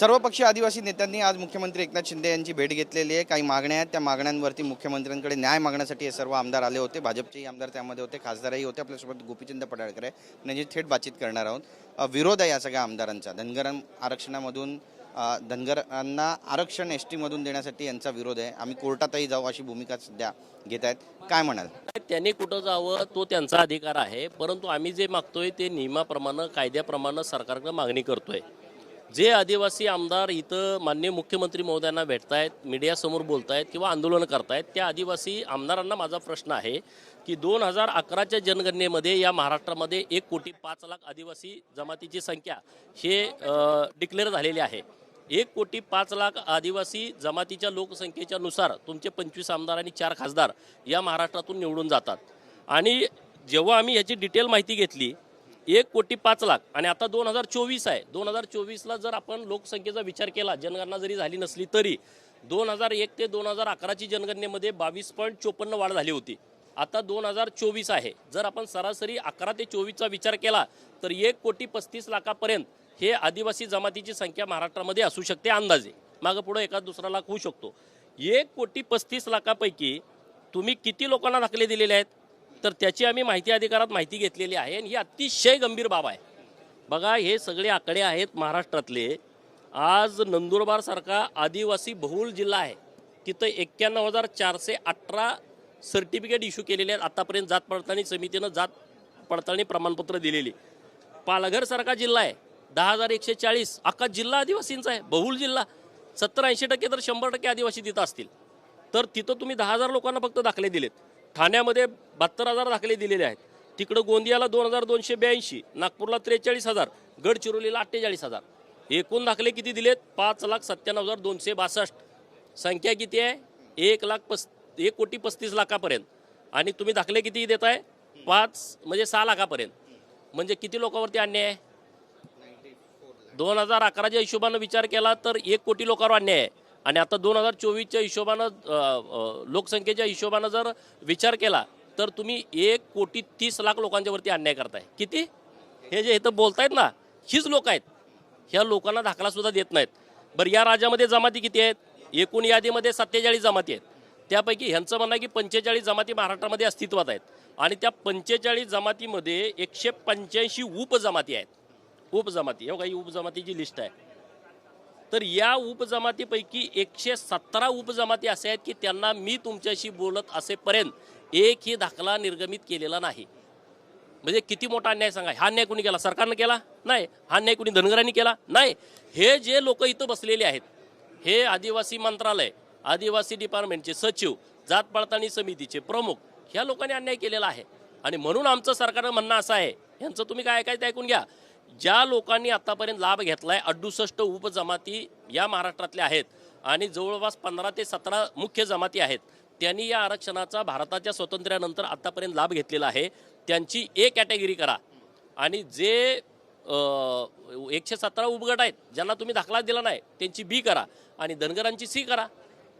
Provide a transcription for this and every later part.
सर्वपक्षीय आदिवासी नेत्यांनी आज मुख्यमंत्री एकनाथ शिंदे यांची भेट घेतलेली आहे. काही मागण्या आहेत. त्या मागण्यांवरती मुख्यमंत्र्यांकडे न्याय मागण्यासाठी हे सर्व आमदार आले होते. भाजपचेही आमदार त्यामध्ये होते. खासदारही होते. आपल्यासोबत गोपीचंद पडाळकर आहे. त्यांची थेट बातचीत करणार आहोत. विरोध आहे या सगळ्या आमदारांचा. धनगर आरक्षणामधून धनगरांना आरक्षण एस टीमधून देण्यासाठी यांचा विरोध आहे. आम्ही कोर्टातही जाऊ अशी भूमिका सध्या घेत आहेत. काय म्हणाल? त्यांनी कुठं जावं तो त्यांचा अधिकार आहे. परंतु आम्ही जे मागतोय ते नियमाप्रमाणे कायद्याप्रमाणे सरकारकडे मागणी करतोय. जे आदिवासी आमदार इथं माननीय मुख्यमंत्री महोदयांना भेटतायत मीडियासमोर बोलतायत किंवा आंदोलन करतायत त्या आदिवासी आमदारांना माझा प्रश्न आहे की दोन हजार अकराच्या जनगणनेमध्ये या महाराष्ट्रामध्ये एक कोटी पाच लाख आदिवासी जमातीची संख्या हे डिक्लेअर झालेली आहे. एक कोटी पाच लाख आदिवासी जमातीच्या लोकसंख्येच्या नुसार तुमचे पंचवीस आमदार आणि चार खासदार या महाराष्ट्रातून निवडून जातात. आणि जेव्हा आम्ही याची डिटेल माहिती घेतली एक कोटी पाच लाख आणि आता दोन हजार चोवीस आहे. दोन हजार चोवीसला जर आपण लोकसंख्येचा विचार केला जनगणना जरी झाली नसली तरी दोन हजार एक ते दोन हजार अकराची जनगणनेमध्ये बावीस पॉईंट चोपन्न वाढ झाली होती. आता दोन हजार चोवीस आहे. जर आपण सरासरी अकरा ते चोवीसचा विचार केला तर एक कोटी पस्तीस लाखापर्यंत हे आदिवासी जमातीची संख्या महाराष्ट्रामध्ये असू शकते अंदाजे. मागं पुढं एका दुसरा लाख होऊ शकतो. एक कोटी पस्तीस लाखापैकी तुम्ही किती लोकांना दाखले दिलेले आहेत? तर त्याची आम्ही माहिती अधिकारात माहिती घेतलेली आहे आणि ही अतिशय गंभीर बाब आहे. बघा हे सगळे आकडे आहेत महाराष्ट्रातले. आज नंदुरबारसारखा आदिवासी बहुल जिल्हा आहे. तिथं एक्क्याण्णव हजार चारशे अठरा सर्टिफिकेट इश्यू केलेले आहेत. आतापर्यंत जात पडताळणी समितीनं जात पडताळणी प्रमाणपत्र दिलेली. पालघरसारखा जिल्हा आहे. दहा हजार एकशे चाळीस. अख्खा जिल्हा आदिवासींचा आहे. बहुल जिल्हा. सत्तर ऐंशी टक्के तर शंभर टक्के आदिवासी तिथं असतील. तर तिथं तुम्ही दहा हजार लोकांना फक्त दाखले दिलेत. ठाण्यामध्ये बहात्तर हजार दाखले दिलेले आहेत. तिकडं गोंदियाला दोन हजार दोनशे ब्याऐंशी नागपूरला त्रेचाळीस हजार गडचिरोलीला अठ्ठेचाळीस हजार. एकूण दाखले किती दिलेत? पाच लाख सत्त्याण्णव हजार दोनशे बासष्ट. संख्या किती आहे? एक लाख पस एक कोटी पस्तीस लाखापर्यंत. आणि तुम्ही दाखले किती देताय? पाच म्हणजे सहा लाखापर्यंत. म्हणजे किती लोकांवरती अन्याय आहे? दोन हजार अकराच्या हिशोबानं विचार केला तर एक कोटी लोकांवर अन्याय आहे. आणि आता दोन हजार चोवीसच्या हिशोबानं लोकसंख्येच्या हिशोबानं जर विचार केला तर तुम्ही एक कोटी तीस लाख लोकांच्या वरती अन्याय करताय. किती? हे जे इथं बोलतायत ना हीच लोक आहेत. ह्या लोकांना दाखला सुद्धा देत नाहीत. बरं या राज्यामध्ये जमाती किती आहेत? एकूण यादीमध्ये सत्तेचाळीस जमाती आहेत. त्यापैकी ह्यांचं म्हणणं आहे की पंचेचाळीस जमाती महाराष्ट्रामध्ये अस्तित्वात आहेत. आणि त्या पंचेचाळीस जमातीमध्ये एकशे पंच्याऐंशी उपजमाती आहेत. उपजमाती हो काही उपजमातीची लिस्ट आहे. तर या उपजमातीपैकी एकशे सतरा उपजमाती असे आहेत की त्यांना मी तुमच्याशी बोलत असेपर्यंत एकही दाखला निर्गमित केलेला नाही. म्हणजे किती मोठा अन्याय सांगा. हा अन्याय कोणी केला? सरकारनं केला? नाही. हा अन्याय कोणी धनगरांनी केला? नाही. हे जे लोक इथं बसलेले आहेत हे आदिवासी मंत्रालय आदिवासी डिपार्टमेंटचे सचिव जात पडताळणी समितीचे प्रमुख ह्या लोकांनी अन्याय केलेला आहे. आणि म्हणून आमचं सरकारनं म्हणणं असं आहे. यांचं तुम्ही काय ऐकायचं ते ऐकून घ्या. ज्या लोकांनी आतापर्यंत लाभ घेतला आहे अडुसष्ट उपजमाती या महाराष्ट्रातल्या आहेत आणि जवळपास पंधरा ते सतरा मुख्य जमाती आहेत त्यांनी या आरक्षणाचा भारताच्या स्वातंत्र्यानंतर आतापर्यंत लाभ घेतलेला आहे. त्यांची ए कॅटेगरी करा. आणि जे एकशे सतरा उपगट आहेत ज्यांना तुम्ही दाखला दिला नाही त्यांची बी करा. आणि धनगरांची सी करा.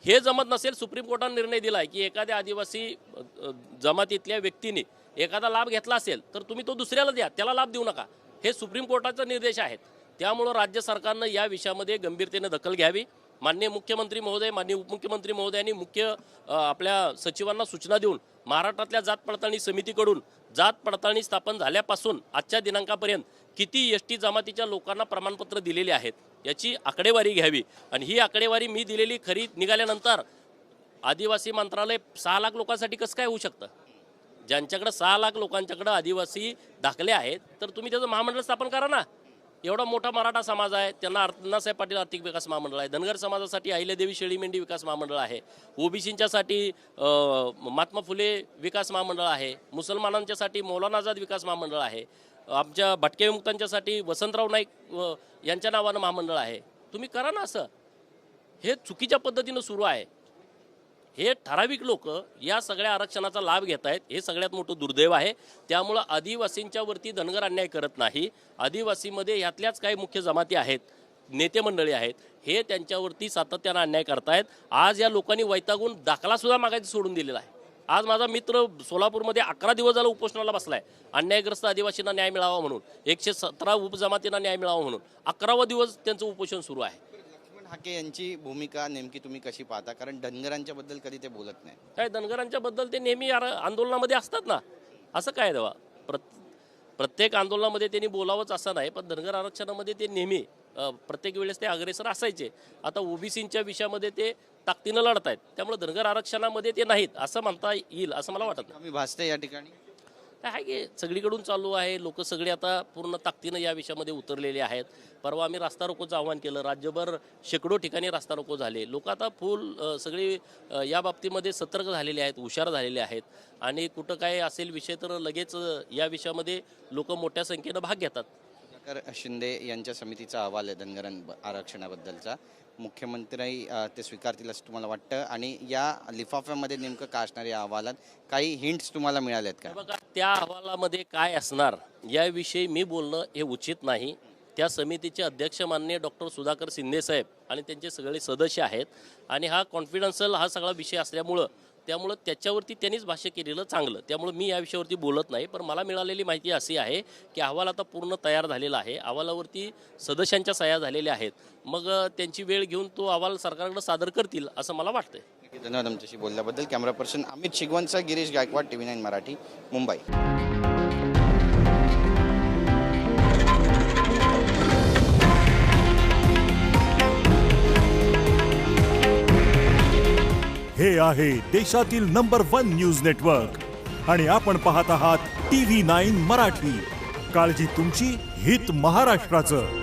हे जमत नसेल सुप्रीम कोर्टाने निर्णय दिला आहे की एखाद्या आदिवासी जमातीतल्या व्यक्तीने एखादा लाभ घेतला असेल तर तुम्ही तो दुसऱ्याला द्या. त्याला लाभ देऊ नका. हे सुप्रीम कोर्टाचे निर्देश आहेत. त्यामुळं राज्य सरकारनं या विषयामध्ये गंभीरतेने दखल घ्यावी. माननीय मुख्यमंत्री महोदय माननीय उपमुख्यमंत्री महोदयांनी मुख्य आपल्या सचिवांना सूचना देऊन महाराष्ट्रातल्या जात पडताळणी समितीकडून जात पडताळणी स्थापन झाल्यापासून आजच्या दिनांकापर्यंत किती एस टी जमातीच्या लोकांना प्रमाणपत्र दिलेली आहेत याची आकडेवारी घ्यावी. आणि ही आकडेवारी मी दिलेली खरी निघाल्यानंतर आदिवासी मंत्रालय सहा लाख लोकांसाठी कसं काय होऊ शकतं? ज्यांच्याकडे सहा लाख लोकांच्याकडे आदिवासी दाखले आहेत तर तुम्ही त्याचं महामंडळ स्थापन करा ना. एवढा मोठा मराठा समाज आहे त्यांना आर- अण्णासाहेब पाटील आर्थिक विकास महामंडळ आहे धनगर समाजासाठी अहिल्यादेवी शेळीमेंढी विकास महामंडळ आहे ओबीसींच्यासाठी महात्मा फुले विकास महामंडळ आहे मुसलमानांच्यासाठी मौलाना आझाद विकास महामंडळ आहे आमच्या भटके विमुक्तांच्यासाठी वसंतराव नाईक यांच्या नावानं महामंडळ आहे. तुम्ही करा ना असं. हे चुकीच्या पद्धतीनं सुरू आहे. हे ठराविक लोक या सगळ्या आरक्षणाचा लाभ घेत आहेत. हे सगळ्यात मोठं दुर्दैव आहे. त्यामुळं आदिवासींच्या वरती धनगर अन्याय करत नाही. आदिवासीमध्ये ह्यातल्याच काही मुख्य जमाती आहेत नेते मंडळी आहेत. हे त्यांच्यावरती सातत्यानं अन्याय करतायत. आज या लोकांनी वैतागून दाखलासुद्धा मागायचं सोडून दिलेला आहे. आज माझा मित्र सोलापूरमध्ये अकरा दिवस झाला उपोषणाला बसलाय. अन्यायग्रस्त आदिवासींना न्याय मिळावा म्हणून. एकशे सतरा उपजमातींना न्याय मिळावा म्हणून. अकरावा दिवस त्यांचं उपोषण सुरू आहे. हाके यांची भूमिका नेमकी तुम्ही कशी पाहता? कारण धनगरांच्या बद्दल कधी ते बोलत नाही. काय धनगरांच्या बद्दल ते नेहमी आंदोलनामध्ये असतात ना? असं काय देवा प्रत प्रत्येक आंदोलनामध्ये त्यांनी बोलावंच असं नाही पण धनगर आरक्षणामध्ये ते नेहमी प्रत्येक वेळेस ते अग्रेसर असायचे. आता ओबीसींच्या विषयामध्ये ते ताकदीनं लढत आहेत त्यामुळे धनगर आरक्षणामध्ये ते नाहीत असं म्हणता येईल असं मला वाटत नाही. आम्ही भासते या ठिकाणी. काय आहे की सगळीकडून चालू आहे. लोक सगळे आता पूर्ण ताकदीनं या विषयामध्ये उतरलेले आहेत. परवा आम्ही रास्ता रोकोचं आव्हान केलं. राज्यभर शेकडो ठिकाणी रास्ता रोको झाले. लोक आता फुल सगळी या बाबतीमध्ये सतर्क झालेले आहेत हुशार झालेले आहेत. आणि कुठं काय असेल विषय तर लगेच या विषयामध्ये लोक मोठ्या संख्येनं भाग घेतात. शिंदे यांच्या समितीचा अहवाल आहे धनगरां आरक्षणाबद्दलचा. मुख्यमंत्री ते स्वीकारतील असं तुम्हाला वाटतं? आणि या लिफाफ्यामध्ये नेमकं काय असणार या अहवालात काही हिंट्स तुम्हाला मिळाल्यात का? हे बघा त्या अहवालामध्ये काय असणार याविषयी मी बोलणं हे उचित नाही. त्या समितीचे अध्यक्ष माननीय डॉक्टर सुधाकर शिंदे साहेब आणि त्यांचे सगळे सदस्य आहेत आणि हा कॉन्फिडन्शियल हा सगळा विषय असल्यामुळं त्यामुळं त्याच्यावरती त्यांनीच भाष्य केलेलं चांगलं. त्यामुळं मी या विषयावरती बोलत नाही पण मला मिळालेली माहिती अशी आहे की अहवाल आता पूर्ण तयार झालेला आहे. अहवालावरती सदस्यांच्या सह्या झालेल्या आहेत. मग त्यांची वेळ घेऊन तो अहवाल सरकारकडे सादर करतील असं मला वाटतंय. धन्यवाद आमच्याशी बोलल्याबद्दल. Camera person Amit शिगवणचा Girish Gaikwad T V nine Marathi Mumbai. हे आहे देशातील नंबर वन न्यूज नेटवर्क आणि आपण पाहत आहात टी व्ही नाईन मराठी. काळजी तुमची हित महाराष्ट्राचं.